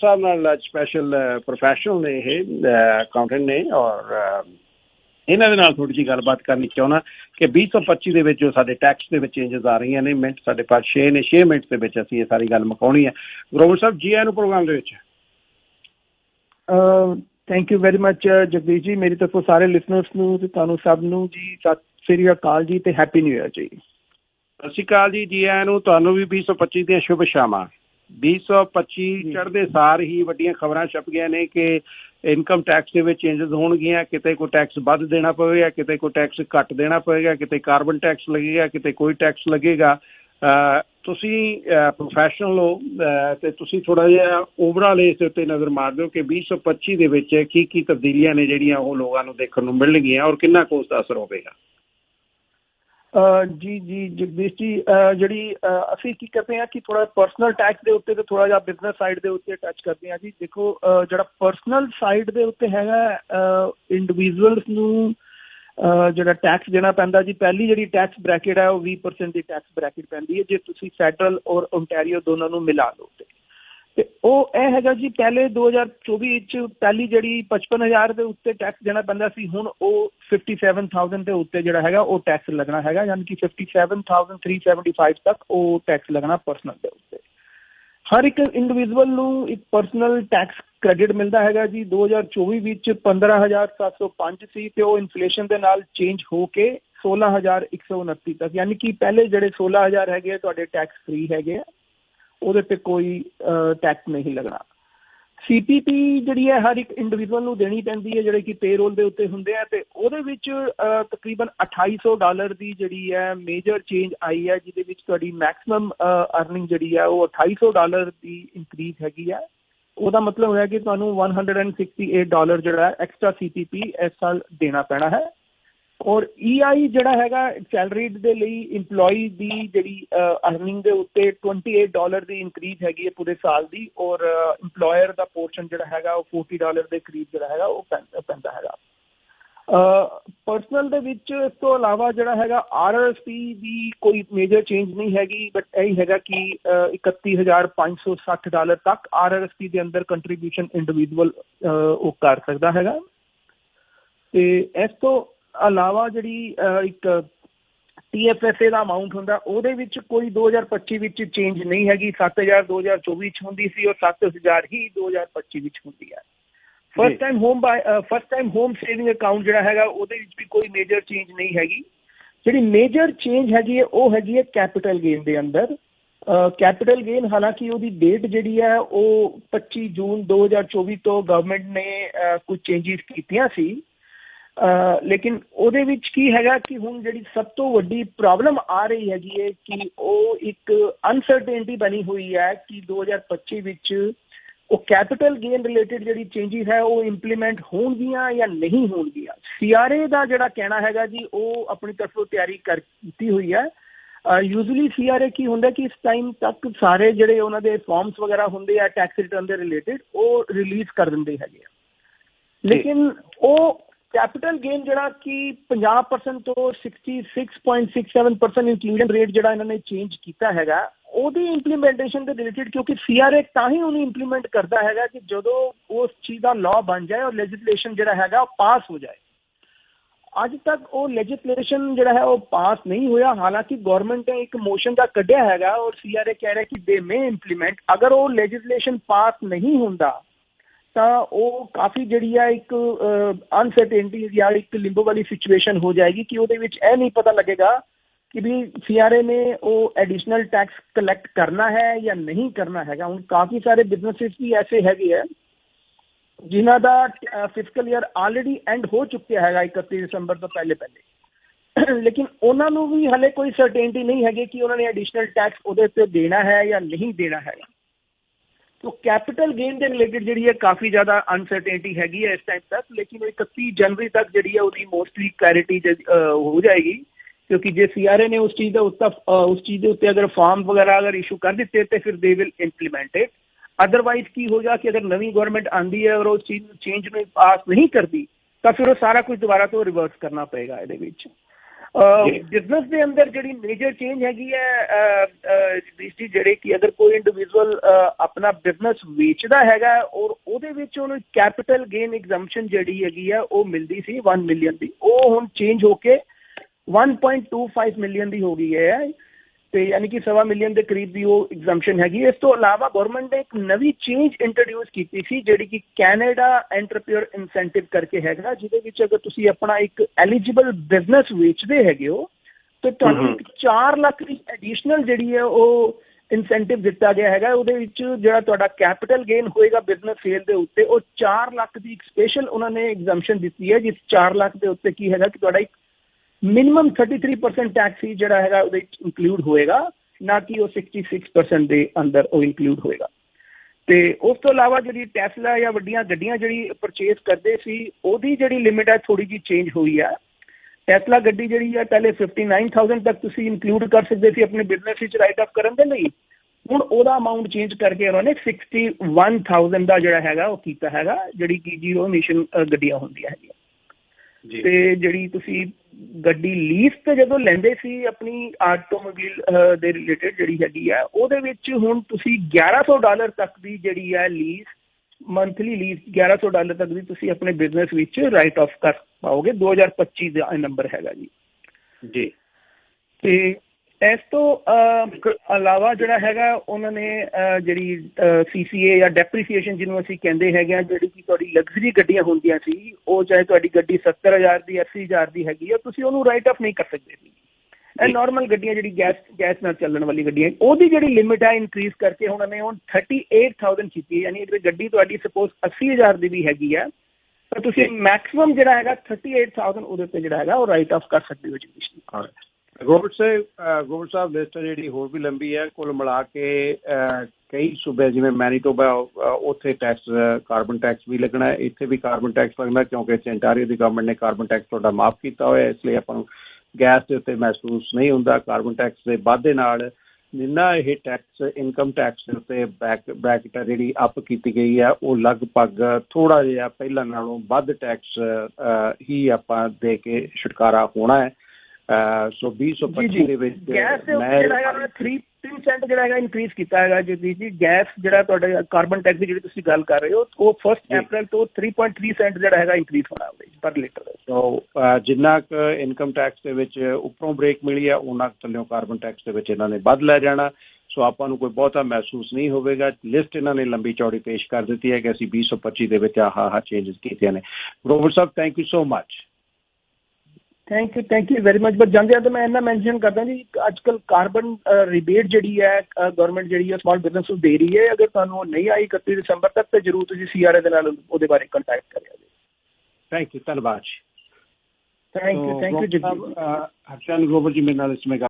ਸਾਹਿਬ ਨਾਲ special professional ਨੇ ਇਹ ਅਕਾਊਂਟੈਂਟ ਨੇ ਔਰ ਇਹਨਾਂ ਦੇ ਨਾਲ ਥੋੜੀ ਜਿਹੀ ਗੱਲਬਾਤ ਕਰਨੀ ਚਾਹੁੰਦਾ ਕਿ 2025 ਦੇ ਵਿੱਚ ਜੋ ਸਾਡੇ ਟੈਕਸ ਦੇ ਵਿੱਚ ਚੇਂਜਸ ਆ ਰਹੀਆਂ ਨੇ ਮਿੰਟ ਸਾਡੇ ਪਾਸ 6 ਨੇ 6 ਮਿੰਟ ਦੇ ਵਿੱਚ ਅਸੀਂ ਇਹ ਸਾਰੀ ਗੱਲ ਮੁਕਾਉਣੀ ਹੈ। ਗਰੋਵਰ ਸਾਹਿਬ ਜੀ ਆਇਆਂ ਨੂੰ ਪ੍ਰੋਗਰਾਮ ਦੇ ਵਿੱਚ। Thank you very much Jagdish ji. ਮੇਰੀ ਤਰਫੋਂ ਸਾਰੇ ਲਿਸਨਰਸ ਨੂੰ ਤੇ ਤੁਹਾਨੂੰ ਸਭ ਨੂੰ ਜੀ ਸਤਿ ਸ੍ਰੀ ਅਕਾਲ ਜੀ ਤੇ ਹੈਪੀ ਨਿਊ ਇਅਰ ਜੀ। ਸਤਿ ਸ਼੍ਰੀ ਅਕਾਲ ਜੀ ਜੀ ਆਇਆਂ ਨੂੰ। ਤੁਹਾਨੂੰ ਵੀ 2025 ਦੀਆਂ ਸ਼ੁਭ ਸ਼ਾਮਾਂ। 2025 ਚੜ੍ਹਦੇ ਸਾਰ ਹੀ ਵੱਡੀਆਂ ਖਬਰਾਂ ਛਪ ਗਈਆਂ ਨੇ ਕਿ ਇਨਕਮ ਟੈਕਸ ਦੇ ਵਿੱਚ ਚੇਂਜਸ ਹੋਣਗੀਆਂ ਕਿਤੇ ਕੋਈ ਟੈਕਸ ਵੱਧ ਦੇਣਾ ਪਵੇਗਾ ਕਿਤੇ ਕੋਈ ਟੈਕਸ ਘੱਟ ਦੇਣਾ ਪਵੇਗਾ ਕਿਤੇ ਕਾਰਬਨ ਟੈਕਸ ਲੱਗੇਗਾ ਕਿਤੇ ਕੋਈ ਟੈਕਸ ਲੱਗੇਗਾ। ਤੁਸੀਂ ਪ੍ਰੋਫੈਸ਼ਨਲ ਹੋ ਤੇ ਤੁਸੀਂ ਥੋੜਾ ਜਿਹਾ ਓਵਰਆਲ ਇਸ ਉੱਤੇ ਨਜ਼ਰ ਮਾਰ ਦਿਓ ਕਿ 2025 ਦੇ ਵਿੱਚ ਕੀ ਕੀ ਤਬਦੀਲੀਆਂ ਨੇ ਜਿਹੜੀਆਂ ਉਹ ਲੋਕਾਂ ਨੂੰ ਦੇਖਣ ਨੂੰ ਮਿਲਣਗੀਆਂ ਔਰ ਕਿੰਨਾ ਕੁ ਉਸ ਦਾ ਅਸਰ ਹੋਵੇਗਾ। ਜੀ ਜੀ, ਜਗਦੀਸ਼ ਜੀ ਜਿਹੜੀ ਅਸੀਂ ਕੀ ਕਰਦੇ ਹਾਂ ਕਿ ਥੋੜਾ ਪਰਸਨਲ ਟੈਕਸ ਦੇ ਉੱਤੇ ਤੇ ਥੋੜਾ ਜਿਹਾ ਬਿਜ਼ਨਸ ਸਾਈਡ ਦੇ ਉੱਤੇ ਟੱਚ ਕਰਦੇ ਹਾਂ ਜੀ। ਦੇਖੋ ਜਿਹੜਾ ਪਰਸਨਲ ਸਾਈਡ ਦੇ ਉੱਤੇ ਹੈਗਾ ਇੰਡੀਵਿਜੂਅਲਸ ਨੂੰ ਜਿਹੜਾ ਟੈਕਸ ਦੇਣਾ ਪੈਂਦਾ ਜੀ। ਪਹਿਲੀ ਜਿਹੜੀ ਟੈਕਸ ਬ੍ਰੈਕਟ ਹੈ, ਉਹ 20% ਦੀ ਟੈਕਸ ਬ੍ਰੈਕਟ ਪੈਂਦੀ ਹੈ, ਜੇ ਤੁਸੀਂ ਫੈਡਰਲ ਔਰ ਓਨਟਾਰੀਓ ਦੋਨਾਂ ਨੂੰ ਮਿਲਾ ਲਓ ਤੇ। ਤੇ ਉਹ ਇਹ ਹੈਗਾ ਜੀ ਪਹਿਲੇ 2024 ਵਿੱਚ ਪਹਿਲੀ ਜਿਹੜੀ 55000 ਦੇ ਉੱਤੇ ਟੈਕਸ ਦੇਣਾ ਪੈਂਦਾ ਸੀ ਹੁਣ ਉਹ 57000 ਦੇ ਉੱਤੇ ਜਿਹੜਾ ਹੈਗਾ ਉਹ ਟੈਕਸ ਲੱਗਣਾ ਹੈਗਾ ਯਾਨੀ ਕਿ 57375 ਤੱਕ ਉਹ ਟੈਕਸ ਲੱਗਣਾ ਪਰਸਨਲ ਦੇ ਉੱਤੇ। ਹਰ ਇੱਕ ਇੰਡੀਵਿਜੂਅਲ ਨੂੰ ਇੱਕ ਪਰਸਨਲ ਟੈਕਸ ਕ੍ਰੈਡਿਟ ਮਿਲਦਾ ਹੈਗਾ ਜੀ 2024 ਵਿੱਚ 15705 ਸੀ ਤੇ ਉਹ ਇਨਫਲੇਸ਼ਨ ਦੇ ਨਾਲ ਚੇਂਜ ਹੋ ਕੇ 16129 ਤੱਕ ਯਾਨੀ ਕਿ ਪਹਿਲੇ ਜਿਹੜੇ 16000 ਹੈਗੇ ਆ, ਤੁਹਾਡੇ ਟੈਕਸ ਫ੍ਰੀ ਹੈਗੇ ਆ। ਉਹਦੇ ਤੇ ਕੋਈ ਟੈਕਸ ਨਹੀਂ ਲੱਗਣਾ। ਸੀਪੀਪੀ ਜਿਹੜੀ ਹੈ ਹਰ ਇੱਕ ਇੰਡੀਵਿਜੂਅਲ ਨੂੰ ਦੇਣੀ ਪੈਂਦੀ ਹੈ ਜਿਹੜੇ ਕਿ ਪੇਰੋਲ ਦੇ ਉੱਤੇ ਹੁੰਦੇ ਆ ਤੇ ਉਹਦੇ ਵਿੱਚ ਅਹ, ਤਕਰੀਬਨ 2800 ਡਾਲਰ ਦੀ ਜਿਹੜੀ ਹੈ ਮੇਜਰ ਚੇਂਜ ਆਈ ਹੈ ਜਿਹਦੇ ਵਿੱਚ ਤੁਹਾਡੀ ਮੈਕਸਿਮਮ ਅਰਨਿੰਗ ਜਿਹੜੀ ਹੈ ਉਹ 2800 ਡਾਲਰ ਦੀ ਇਨਕਰੀਜ਼ ਹੈਗੀ ਹੈ। ਉਹਦਾ ਮਤਲਬ ਹੋਇਆ ਕਿ ਤੁਹਾਨੂੰ 168 ਡਾਲਰ ਜਿਹੜਾ ਐਕਸਟਰਾ ਸੀਪੀਪੀ ਇਸ ਸਾਲ ਦੇਣਾ ਪੈਣਾ ਹੈ। ਔਰ ਈਆਈ ਜਿਹੜਾ ਹੈਗਾ ਸੈਲਰੀਡ ਦੇ ਲਈ EMPLOYEE ਦੀ ਜਿਹੜੀ ਅਰਨਿੰਗ ਦੇ ਉੱਤੇ 28 ਡਾਲਰ ਦੀ ਇਨਕਰੀਜ਼ ਹੈਗੀ ਹੈ ਪੂਰੇ ਸਾਲ ਦੀ ਔਰ EMPLOYER ਦਾ ਪੋਰਸ਼ਨ ਜਿਹੜਾ ਹੈਗਾ ਉਹ 40 ਡਾਲਰ ਦੇ ਕਰੀਬ ਜਿਹੜਾ ਹੈਗਾ ਉਹ ਪੈਂਦਾ ਪੈਂਦਾ ਹੈਗਾ। ਪਰਸਨਲ ਦੇ ਵਿੱਚ ਇਸ ਤੋਂ ਇਲਾਵਾ ਜਿਹੜਾ ਹੈਗਾ ਆਰਐਸਪੀ ਦੀ ਕੋਈ ਮੇਜਰ ਚੇਂਜ ਨਹੀਂ ਹੈਗੀ ਬਟ ਇਹ ਹੈਗਾ ਕਿ ਅਹ, 31560 ਡਾਲਰ ਤੱਕ ਆਰਐਸਪੀ ਦੇ ਅੰਦਰ ਕੰਟਰੀਬਿਊਸ਼ਨ ਇੰਡੀਵਿਜੂਅਲ ਉਹ ਕਰ ਸਕਦਾ ਹੈਗਾ। ਤੇ ਇਸ ਤੋਂ ਇਲਾਵਾ ਜਿਹੜੀ ਇੱਕ ਟੀਐਫਐਸਏ ਦਾ ਅਮਾਉਂਟ ਹੁੰਦਾ ਉਹਦੇ ਵਿੱਚ ਕੋਈ 2025 ਵਿੱਚ ਚੇਂਜ ਨਹੀਂ ਹੈਗੀ। 7000 2024 ਵਿੱਚ ਹੁੰਦੀ ਸੀ ਔਰ 7000 ਹੀ 2025 ਵਿੱਚ ਹੁੰਦੀ ਹੈ। First time home buy first time home saving account ਜਿਹੜਾ ਹੈਗਾ ਉਹਦੇ ਵਿੱਚ ਵੀ ਕੋਈ ਮੇਜਰ ਚੇਂਜ ਨਹੀਂ ਹੈਗੀ। ਜਿਹੜੀ ਮੇਜਰ ਚੇਂਜ ਹੈਗੀ ਹੈ ਉਹ ਹੈਗੀ ਹੈ ਕੈਪੀਟਲ ਗੇਨ ਦੇ ਅੰਦਰ। ਕੈਪੀਟਲ ਗੇਨ ਹਾਲਾਂਕਿ ਉਹਦੀ ਡੇਟ ਜਿਹੜੀ ਹੈ ਉਹ 25 ਜੂਨ 2024 ਤੋਂ ਗਵਰਨਮੈਂਟ ਨੇ ਕੁਝ ਚੇਂਜਸ ਕੀਤੀਆਂ ਸੀ। ਲੇਕਿਨ ਉਹਦੇ ਵਿੱਚ ਕੀ ਹੈਗਾ ਕਿ ਹੁਣ ਜਿਹੜੀ ਸਭ ਤੋਂ ਵੱਡੀ ਪ੍ਰੋਬਲਮ ਆ ਰਹੀ ਹੈਗੀ ਹੈ ਕਿ ਉਹ ਇੱਕ ਅਨਸਰਟੇਨਟੀ ਬਣੀ ਹੋਈ ਹੈ ਕਿ 2025 ਵਿੱਚ ਉਹ ਕੈਪੀਟਲ ਗੇਨ ਰਿਲੇਟਡ ਜਿਹੜੀ ਚੇਂਜਸ ਹੈ ਉਹ ਇੰਪਲੀਮੈਂਟ ਹੋਣਗੀਆਂ ਜਾਂ ਨਹੀਂ ਹੋਣਗੀਆਂ। ਸੀਆਰਏ ਦਾ ਜਿਹੜਾ ਕਹਿਣਾ ਹੈਗਾ ਜੀ ਉਹ ਆਪਣੀ ਤਰਫੋਂ ਤਿਆਰੀ ਕਰ ਕੀਤੀ ਹੋਈ ਹੈ। ਯੂਜ਼ੂਲੀ ਸੀਆਰਏ ਕੀ ਹੁੰਦਾ ਕਿ ਇਸ ਟਾਈਮ ਤੱਕ ਸਾਰੇ ਜਿਹੜੇ ਉਹਨਾਂ ਦੇ ਫਾਰਮਸ ਵਗੈਰਾ ਹੁੰਦੇ ਆ ਟੈਕਸ ਰਿਟਰਨ ਦੇ ਰਿਲੇਟਡ ਉਹ ਰਿਲੀਜ਼ ਕਰ ਦਿੰਦੇ ਹੈਗੇ ਆ। ਲੇਕਿਨ ਉਹ ਕੈਪੀਟਲ ਗੇਨ ਜਿਹੜਾ ਕਿ 50% ਤੋਂ 66.67% ਇਨਕਲੂਜਨ ਰੇਟ ਜਿਹੜਾ ਇਹਨਾਂ ਨੇ ਚੇਂਜ ਕੀਤਾ ਹੈਗਾ, ਉਹਦੀ ਇੰਪਲੀਮੈਂਟੇਸ਼ਨ ਦੇ ਰਿਲੇਟਡ ਕਿਉਂਕਿ ਸੀਆਰਏ ਤਾਂ ਹੀ ਉਹਨੂੰ ਇੰਪਲੀਮੈਂਟ ਕਰਦਾ ਹੈਗਾ ਕਿ ਜਦੋਂ ਉਸ ਚੀਜ਼ ਦਾ ਲਾਅ ਬਣ ਜਾਏ ਔਰ ਲੈਜਿਸਲੇਸ਼ਨ ਜਿਹੜਾ ਹੈਗਾ ਉਹ ਪਾਸ ਹੋ ਜਾਏ। ਅੱਜ ਤੱਕ ਉਹ ਲੈਜਿਸਲੇਸ਼ਨ ਜਿਹੜਾ ਹੈ ਉਹ ਪਾਸ ਨਹੀਂ ਹੋਇਆ, ਹਾਲਾਂਕਿ ਗਵਰਨਮੈਂਟ ਨੇ ਇੱਕ ਮੋਸ਼ਨ ਦਾ ਕੱਢਿਆ ਹੈਗਾ ਔਰ ਸੀਆਰਏ ਕਹਿ ਰਿਹਾ ਕਿ ਦੇ ਮੇ ਇੰਪਲੀਮੈਂਟ ਅਗਰ ਉਹ ਲੈਜਿਸਲੇਸ਼ਨ ਪਾਸ ਨਹੀਂ ਹੁੰਦਾ ਤਾਂ ਉਹ ਕਾਫੀ ਜਿਹੜੀ ਆ ਇੱਕ ਅਨਸਰਟੇਨਟੀ ਜਾਂ ਇੱਕ ਲਿੰਬੋ ਵਾਲੀ ਸਿਚੁਏਸ਼ਨ ਹੋ ਜਾਏਗੀ ਕਿ ਉਹਦੇ ਵਿੱਚ ਇਹ ਨਹੀਂ ਪਤਾ ਲੱਗੇਗਾ ਕਿ ਵੀ ਸੀਆਰਏ ਨੇ ਉਹ ਐਡੀਸ਼ਨਲ ਟੈਕਸ ਕਲੈਕਟ ਕਰਨਾ ਹੈ ਜਾਂ ਨਹੀਂ ਕਰਨਾ ਹੈਗਾ। ਹੁਣ ਕਾਫੀ ਸਾਰੇ ਬਿਜ਼ਨੈਸਿਸ ਵੀ ਐਸੇ ਹੈਗੇ ਆ ਜਿਨ੍ਹਾਂ ਦਾ ਫਿਸਕਲ ਈਅਰ ਆਲਰੇਡੀ ਐਂਡ ਹੋ ਚੁੱਕਿਆ ਹੈਗਾ 31 ਦਸੰਬਰ ਤੋਂ ਪਹਿਲੇ ਪਹਿਲੇ। ਲੇਕਿਨ ਉਹਨਾਂ ਨੂੰ ਵੀ ਹਲੇ ਕੋਈ ਸਰਟੇਨਟੀ ਨਹੀਂ ਹੈਗੀ ਕਿ ਉਹਨਾਂ ਨੇ ਐਡੀਸ਼ਨਲ ਟੈਕਸ ਉਹਦੇ ਤੇ ਦੇਣਾ ਹੈ ਜਾਂ ਨਹੀਂ ਦੇਣਾ ਹੈਗਾ। ਤੋ ਕੈਪੀਟਲ ਗੇਨ ਦੇ ਰਿਲੇਟਡ ਜਿਹੜੀ ਹੈ ਕਾਫੀ ਜ਼ਿਆਦਾ ਅਨਸਰਟੇਨਟੀ ਹੈਗੀ ਹੈ ਇਸ ਟਾਈਮ ਤੱਕ, ਲੇਕਿਨ ਉਹ 31 ਜਨਵਰੀ ਤੱਕ ਜਿਹੜੀ ਹੈ ਉਹਦੀ ਮੋਸਟਲੀ ਕਲੈਰਿਟੀ ਹੋ ਜਾਏਗੀ, ਕਿਉਂਕਿ ਜੇ ਸੀਆਰਏ ਨੇ ਉਸ ਚੀਜ਼ ਦਾ ਉੱਤੇ ਉਸ ਚੀਜ਼ ਦੇ ਉੱਤੇ ਅਗਰ ਫਾਰਮ ਵਗੈਰਾ ਅਗਰ ਇਸ਼ੂ ਕਰ ਦਿੱਤੇ ਤੇ ਫਿਰ they will implement it otherwise ਕੀ ਹੋਗਾ ਕਿ ਅਗਰ ਨਵੀਂ ਗਵਰਨਮੈਂਟ ਆਂਦੀ ਹੈ ਔਰ ਉਸ ਚੀਜ਼ ਨੂੰ ਚੇਂਜ ਨੂੰ ਪਾਸ ਨਹੀਂ ਕਰਦੀ, ਤਾਂ ਫਿਰ ਉਹ ਸਾਰਾ ਕੁਝ ਦੁਬਾਰਾ ਤੋਂ ਰਿਵਰਸ ਕਰਨਾ ਪਏਗਾ ਇਹਦੇ ਵਿੱਚ। ਬਿਜ਼ਨਸ ਦੇ ਅੰਦਰ ਜਿਹੜੀ ਮੇਜਰ ਚੇਂਜ ਹੈਗੀ ਹੈ ਜੀ ਜਿਹੜੇ ਕਿ ਅਗਰ ਕੋਈ ਇੰਡੀਵਿਜੂਅਲ ਆਪਣਾ ਬਿਜ਼ਨਸ ਵੇਚਦਾ ਹੈਗਾ ਔਰ ਉਹਦੇ ਵਿੱਚ ਉਹਨੂੰ ਕੈਪੀਟਲ ਗੇਨ ਐਗਜ਼ੈਂਪਸ਼ਨ ਜਿਹੜੀ ਹੈਗੀ ਆ ਉਹ ਮਿਲਦੀ ਸੀ 1 ਮਿਲੀਅਨ ਦੀ। ਉਹ ਹੁਣ ਚੇਂਜ ਹੋ ਕੇ 1.25 ਮਿਲੀਅਨ ਦੀ ਹੋ ਗਈ ਹੈ। ਤੇ ਯਾਨੀ ਕਿ ਸਵਾ ਮਿਲੀਅਨ ਦੇ ਕਰੀਬ ਦੀ ਉਹ ਐਗਜ਼ੈਂਪਸ਼ਨ ਹੈਗੀ ਇਸ ਤੋਂ ਇਲਾਵਾ ਗਵਰਨਮੈਂਟ ਨੇ ਇੱਕ ਨਵੀਂ ਚੇਂਜ ਇੰਟਰੋਡਿਊਸ ਕੀਤੀ ਸੀ ਜਿਹੜੀ ਕਿ ਕੈਨੇਡਾ ਐਂਟਰਪ੍ਰੀਨਰ ਇਨਸੈਂਟਿਵ ਕਰਕੇ ਹੈਗਾ ਜਿਹਦੇ ਵਿੱਚ ਅਗਰ ਤੁਸੀਂ ਆਪਣਾ ਇੱਕ ਐਲੀਜੀਬਲ ਬਿਜ਼ਨਸ ਵੇਚਦੇ ਹੈਗੇ ਹੋ ਤੇ ਤੁਹਾਨੂੰ ਹਮ। ਇੱਕ 4 ਲੱਖ ਦੀ ਐਡੀਸ਼ਨਲ ਜਿਹੜੀ ਹੈ ਉਹ ਇਨਸੈਂਟਿਵ ਦਿੱਤਾ ਗਿਆ ਹੈਗਾ ਉਹਦੇ ਵਿੱਚ ਜਿਹੜਾ ਤੁਹਾਡਾ ਕੈਪੀਟਲ ਗੇਨ ਹੋਏਗਾ ਬਿਜ਼ਨਸ ਸੇਲ ਦੇ ਉੱਤੇ ਉਹ 4 ਲੱਖ ਦੀ ਇੱਕ ਸਪੈਸ਼ਲ ਉਹਨਾਂ ਨੇ ਐਗਜ਼ੈਂਪਸ਼ਨ ਦਿੱਤੀ ਹੈ ਜਿਸ 4 ਲੱਖ ਦੇ ਉੱਤੇ ਕੀ ਹੈਗਾ ਕਿ ਤੁਹਾਡਾ ਇੱਕ ਮਿਨੀਮਮ 33% ਟੈਕਸ ਹੀ ਜਿਹੜਾ ਹੈਗਾ ਉਹਦੇ ਵਿੱਚ ਇਨਕਲੂਡ ਹੋਏਗਾ, ਨਾ ਕਿ ਉਹ 66% ਦੇ ਅੰਦਰ ਉਹ ਇਨਕਲੂਡ ਹੋਏਗਾ। ਤੇ ਉਸ ਤੋਂ ਇਲਾਵਾ ਜਿਹੜੀ ਟੈਸਲਾ ਜਾਂ ਵੱਡੀਆਂ ਗੱਡੀਆਂ ਜਿਹੜੀ ਪਰਚੇਸ ਕਰਦੇ ਸੀ, ਉਹਦੀ ਜਿਹੜੀ ਲਿਮਿਟ ਹੈ ਥੋੜੀ ਜਿਹੀ ਚੇਂਜ ਹੋਈ ਹੈ ਟੈਸਲਾ ਗੱਡੀ ਜਿਹੜੀ ਹੈ ਪਹਿਲੇ 59000 ਤੱਕ ਤੁਸੀਂ ਇਨਕਲੂਡ ਕਰ ਸਕਦੇ ਸੀ ਆਪਣੇ ਬਿਜ਼ਨਸ ਵਿੱਚ ਰਾਈਟ ਆਫ ਕਰਨ ਦੇ ਲਈ। ਹੁਣ ਉਹਦਾ ਅਮਾਉਂਟ ਚੇਂਜ ਕਰਕੇ ਉਹਨਾਂ ਨੇ 61000 ਦਾ ਜਿਹੜਾ ਹੈਗਾ, ਉਹ ਕੀਤਾ ਹੈਗਾ, ਜਿਹੜੀ ਕਿ ਜ਼ੀਰੋ ਇਮਿਸ਼ਨ ਗੱਡੀਆਂ ਹੁੰਦੀਆਂ ਹੈਗੀਆਂ। ਤੇ ਜਿਹੜੀ ਤੁਸੀਂ ਗੱਡੀ ਲੀਜ਼ ਤੇ ਜਦੋਂ ਲੈਂਦੇ ਸੀ ਆਪਣੀ ਆਟੋਮੋਬਾਈਲ ਦੇ ਰਿਲੇਟਡ ਜਿਹੜੀ ਹੈਗੀ ਆ ਉਹਦੇ ਵਿੱਚ ਹੁਣ ਤੁਸੀਂ 1100 ਡਾਲਰ ਤੱਕ ਦੀ ਜਿਹੜੀ ਹੈ ਲੀਜ਼ ਮੰਥਲੀ ਲੀਜ਼ 1100 ਡਾਲਰ ਤੱਕ ਦੀ ਤੁਸੀਂ ਆਪਣੇ ਬਿਜ਼ਨਸ ਵਿੱਚ ਰਾਈਟ ਆਫ ਕਰ ਪਾਓਗੇ। 2025 ਦਾ ਨੰਬਰ ਹੈਗਾ ਜੀ। ਜੀ। ਤੇ ਇਸ ਤੋਂ ਇਲਾਵਾ ਜਿਹੜਾ ਹੈਗਾ ਉਹਨਾਂ ਨੇ ਜਿਹੜੀ ਸੀਸੀਏ ਜਾਂ ਡੈਪਰੀਸੀਏਸ਼ਨ ਜਿਹਨੂੰ ਅਸੀਂ ਕਹਿੰਦੇ ਹੈਗੇ ਆ ਜਿਹੜੀ ਕਿ ਤੁਹਾਡੀ ਲਗਜ਼ਰੀ ਗੱਡੀਆਂ ਹੁੰਦੀਆਂ ਸੀ ਉਹ ਚਾਹੇ ਤੁਹਾਡੀ ਗੱਡੀ 70000 ਦੀ 80000 ਦੀ ਹੈਗੀ ਆ ਤੁਸੀਂ ਉਹਨੂੰ ਰਾਈਟ ਆਫ ਨਹੀਂ ਕਰ ਸਕਦੇ ਸੀ ਇਹ। ਨਾਰਮਲ ਗੱਡੀਆਂ ਜਿਹੜੀ ਗੈਸ ਗੈਸ ਨਾਲ ਚੱਲਣ ਵਾਲੀ ਗੱਡੀਆਂ ਉਹਦੀ ਜਿਹੜੀ ਲਿਮਿਟ ਹੈ ਇਨਕਰੀਜ਼ ਕਰਕੇ ਹੁਣ ਨੇ ਹੁਣ 38000 ਕੀਤੀ ਹੈ ਯਾਨੀ ਅਗਰ ਗੱਡੀ ਤੁਹਾਡੀ ਸਪੋਜ਼ 80000 ਦੀ ਵੀ ਹੈਗੀ ਆ ਤਾਂ ਤੁਸੀਂ। ਮੈਕਸਿਮਮ ਜਿਹੜਾ ਹੈਗਾ 38000 ਉਹਦੇ ਤੇ ਜਿਹੜਾ ਹੈਗਾ ਉਹ ਰਾਈਟ ਆਫ ਕਰ ਸਕਦੇ ਹੋ ਜੀ ਗੋਬਰ ਸਾਹਿਬ ਗੋਬਰ ਸਾਹਿਬ ਲਿਸਟ ਜਿਹੜੀ ਹੋਰ ਵੀ ਲੰਬੀ ਹੈ, ਕੁੱਲ ਮਿਲਾ ਕੇ ਕਈ ਸੂਬੇ ਜਿਵੇਂ ਮੈਨੀਟੋਬਾ ਉੱਥੇ ਟੈਕਸ ਕਾਰਬਨ ਟੈਕਸ ਵੀ ਲੱਗਣਾ ਇੱਥੇ ਵੀ ਕਾਰਬਨ ਟੈਕਸ ਲੱਗਣਾ ਕਿਉਂਕਿ ਸੈਂਟਾਰੀਓ ਦੀ ਗਵਰਨਮੈਂਟ ਨੇ ਕਾਰਬਨ ਟੈਕਸ ਤੁਹਾਡਾ ਮਾਫ ਕੀਤਾ ਹੋਇਆ ਇਸ ਲਈ ਆਪਾਂ ਨੂੰ ਗੈਸ ਦੇ ਉੱਤੇ ਮਹਿਸੂਸ ਨਹੀਂ ਹੁੰਦਾ। ਕਾਰਬਨ ਟੈਕਸ ਦੇ ਵਾਧੇ ਨਾਲ ਜਿੰਨਾ ਇਹ ਟੈਕਸ ਇਨਕਮ ਟੈਕਸ ਦੇ ਉੱਤੇ ਬੈਕ ਬ੍ਰੈਕਟ ਜਿਹੜੀ ਅਪ ਕੀਤੀ ਗਈ ਹੈ। ਉਹ ਲਗਭਗ ਥੋੜਾ ਜਿਹਾ ਪਹਿਲਾਂ ਨਾਲੋਂ ਵੱਧ ਟੈਕਸ ਹੀ ਆਪਾਂ ਦੇ ਕੇ ਛੁਟਕਾਰਾ ਹੋਣਾ ਹੈ। ਸੋ 2025 ਦੇ ਵਿੱਚ ਗੈਸ ਦੇ ਉੱਤੇ ਮੈਂ- ਜਿਹੜਾ ਹੈਗਾ ਉਹਨੇ 3 3% ਜਿਹੜਾ ਹੈਗਾ ਇਨਕਰੀਜ਼ ਕੀਤਾ ਹੈਗਾ ਜੀ ਜੀ ਗੈਸ ਜਿਹੜਾ ਤੁਹਾਡਾ ਕਾਰਬਨ ਟੈਕਸ ਦੀ ਜਿਹੜੀ ਤੁਸੀਂ ਗੱਲ ਕਰ ਰਹੇ ਹੋ ਉਹ 1 ਜੀ। ਅਪ੍ਰੈਲ ਤੋਂ 3.3 ਸੈਂਟ ਜਿਹੜਾ ਹੈਗਾ ਇਨਕਰੀਜ਼ ਹੋਣਾ ਉਹਦੇ ਪਰ ਲੀਟਰ ਸੋ ਜਿੰਨਾ ਕੁ ਇਨਕਮ ਟੈਕਸ ਦੇ ਵਿੱਚ ਉੱਪਰੋਂ ਬ੍ਰੇਕ ਮਿਲੀ ਆ ਉਹਨਾਂ ਥੱਲੇੋਂ ਕਾਰਬਨ ਟੈਕਸ ਦੇ ਵਿੱਚ ਇਹਨਾਂ ਨੇ ਵੱਧ ਲੈ ਜਾਣਾ। ਸੋ ਆਪਾਂ ਨੂੰ ਕੋਈ ਬਹੁਤਾ ਮਹਿਸੂਸ ਨਹੀਂ ਹੋਵੇਗਾ। ਲਿਸਟ ਇਹਨਾਂ ਨੇ ਲੰਬੀ ਚੌੜੀ ਪੇਸ਼ ਕਰ ਦਿੱਤੀ ਹੈ ਕਿ ਅਸੀਂ 2025 ਦੇ ਵਿੱਚ ਆਹ ਆਹ ਚੇਂਜਸ ਕੀਤੀਆਂ ਨੇ। Grover sahib thank you so much thank you thank you very much but ਜਾਂਦੇ ਤਾਂ ਮੈਂ ਇਹਨਾਂ ਮੈਂਸ਼ਨ ਕਰਦਾ ਜੀ ਅੱਜ ਕੱਲ ਕਾਰਬਨ ਰਿਬੇਟ ਜਿਹੜੀ ਹੈ ਗਵਰਨਮੈਂਟ ਜਿਹੜੀ ਹੈ ਸਮਾਲ ਬਿਜ਼ਨਸ ਨੂੰ ਦੇ ਰਹੀ ਹੈ। ਅਗਰ ਤੁਹਾਨੂੰ ਉਹ ਨਹੀਂ ਆਈ 31 ਦਸੰਬਰ ਤੱਕ ਤਾਂ ਜਰੂਰ ਤੁਸੀਂ ਸੀਆਰਏ ਦੇ ਨਾਲ ਉਹਦੇ ਬਾਰੇ ਕੰਟੈਕਟ ਕਰਿਆ ਜੀ। ਥੈਂਕ ਯੂ ਧੰਨਵਾਦ thank you thank you ji. Harshan Grover ਜੀ ਮੇਰੇ ਨਾਲ ਇਸ ਵਿੱਚ